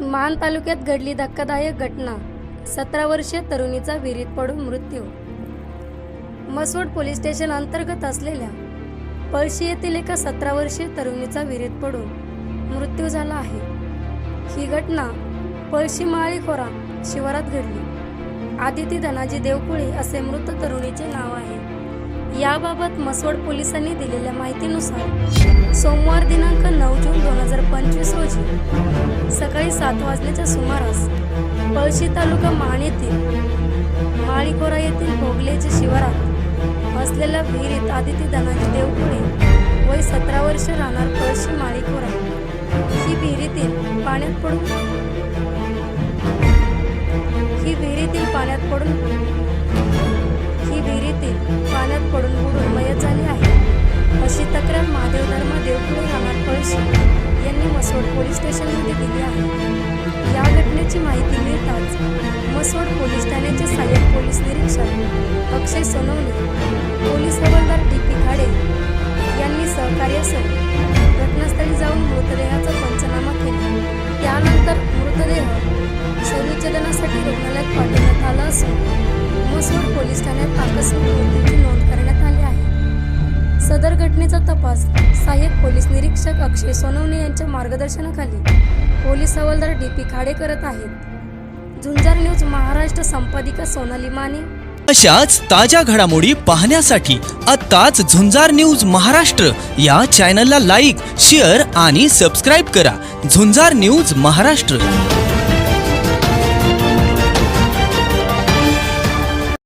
मान तालुक्यात घडली धक्कादायक घटना. सतरा वर्षीय तरुणीचा विहिरीत पडून मृत्यू. मसवड पोलीस स्टेशन अंतर्गत असलेल्या पळशी येथील एका सतरा वर्षीय तरुणीचा विहिरीत पडून मृत्यू झाला आहे. ही घटना पळशी माळीखोरा शिवारात घडली. आदिती धनाजी देवकुळे असे मृत तरुणीचे नाव आहे. याबाबत मसवड पोलिसांनी दिलेल्या माहितीनुसार सोमवार जून दोन हजार पंचवीस रोजी सकाळी सात वाजण्याच्या सुमारास पळशी तालुका महाण येथील माळीकोरा येथील भोगलेच्या शिवारात असलेल्या विहिरीत आदिती धनाजी देवकुळे वय सतरा वर्ष राहणार पळशी माळीकोरा. ही विहिरीतील पाण्यात पडून ही विहिरीतील पाण्यात पडून शर्मा देवकुळे राहणार पळशी यांनी मसवड पोलीस स्टेशनमध्ये दिली आहे. या घटनेची माहिती मिळताच मसवड पोलीस ठाण्याचे सहाय्यक पोलीस निरीक्षक अक्षय सोनवणे पोलीस हवालदार डी पी खाडे यांनी सहकार्यासह घटनास्थळी जाऊन मृतदेहाचा पंचनामा केला. त्यानंतर मृतदेह शरीरच्छेदनासाठी रुग्णालयात पाठवण्यात आला असून मसवड पोलीस ठाण्यात आकस्मिक मृत्यूची नोंद करण्यात सदर घटनेचा तपास सहाय्यक पोलीस निरीक्षक अक्षय सोनवणे यांच्या मार्गदर्शनाखाली पोलीस हवालदार डी पी खाडे करत आहेत. झुंजार न्यूज महाराष्ट्र संपादिका सोनाली माने. अशाच ताज्या घडामोडी पाहण्यासाठी आत्ताच झुंजार न्यूज महाराष्ट्र या चॅनलला लाईक शेअर आणि सबस्क्राईब करा. झुंजार न्यूज महाराष्ट्र.